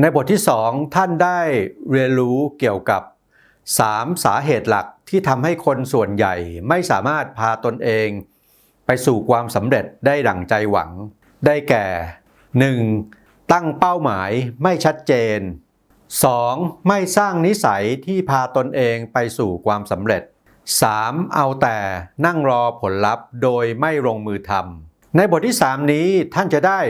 ในบทที่ 2 ท่านได้เรียนรู้เกี่ยวกับ 3 สาเหตุหลักที่ทำให้คนส่วนใหญ่ไม่สามารถพาตนเอง ไปสู่ความสำเร็จได้ดั่งใจหวัง ได้แก่ 1. ตั้งเป้าหมายไม่ชัดเจน 2. ไม่สร้างนิสัยที่พาตนเองไปสู่ความสำเร็จ 3. เอาแต่นั่งรอผลลัพธ์โดยไม่ลงมือทำในบทที่ 3 นี้ท่านจะได้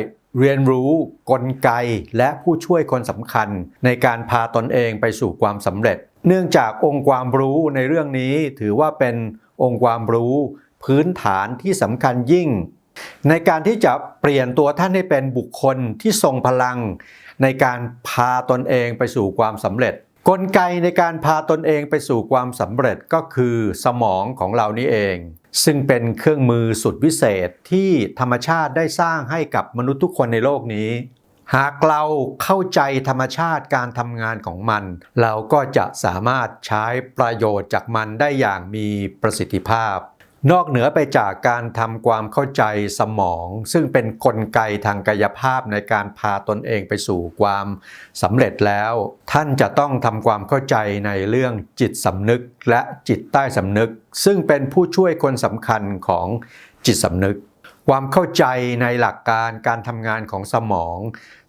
เรียนรู้กลไกและผู้ช่วยคนสำคัญ ในการพาตนเองไปสู่ความสำเร็จ เนื่องจากองค์ความรู้ในเรื่องนี้ถือว่าเป็นองค์ความรู้พื้นฐานที่สำคัญยิ่ง ในการที่จะเปลี่ยนตัวท่านให้เป็นบุคคลที่ทรงพลัง ในการพาตนเองไปสู่ความสำเร็จ กลไกในการพาตนเองไปสู่ความสำเร็จก็คือสมองของเรานี่เอง ซึ่งเป็นเครื่องมือสุดวิเศษที่ธรรมชาติได้สร้างให้กับมนุษย์ทุกคนในโลกนี้ หากเราเข้าใจธรรมชาติการทำงานของมัน เราก็จะสามารถใช้ประโยชน์จากมันได้อย่างมีประสิทธิภาพ นอกเหนือไปจากการทำความเข้าใจสมอง ซึ่งเป็นนกลไกทางกายภาพในการพาตนเองไปสู่ความสำเร็จแล้ว ท่านจะต้องทำความเข้าใจในเรื่องจิตสำนึกและจิตใต้สำนึก ซึ่งเป็นผู้ช่วยคนสำคัญของจิตสำนึก ความเข้าใจในหลักการการทำงานของสมอง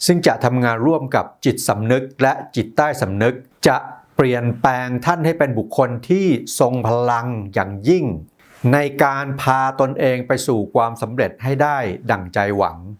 ซึ่งจะทำงานร่วมกับจิตสำนึกและจิตใต้สำนึก จะเปลี่ยนแปลงท่านให้เป็นบุคคลที่ทรงพลังอย่างยิ่ง ในการพาตนเองไปสู่ความสำเร็จให้ได้ดั่งใจหวัง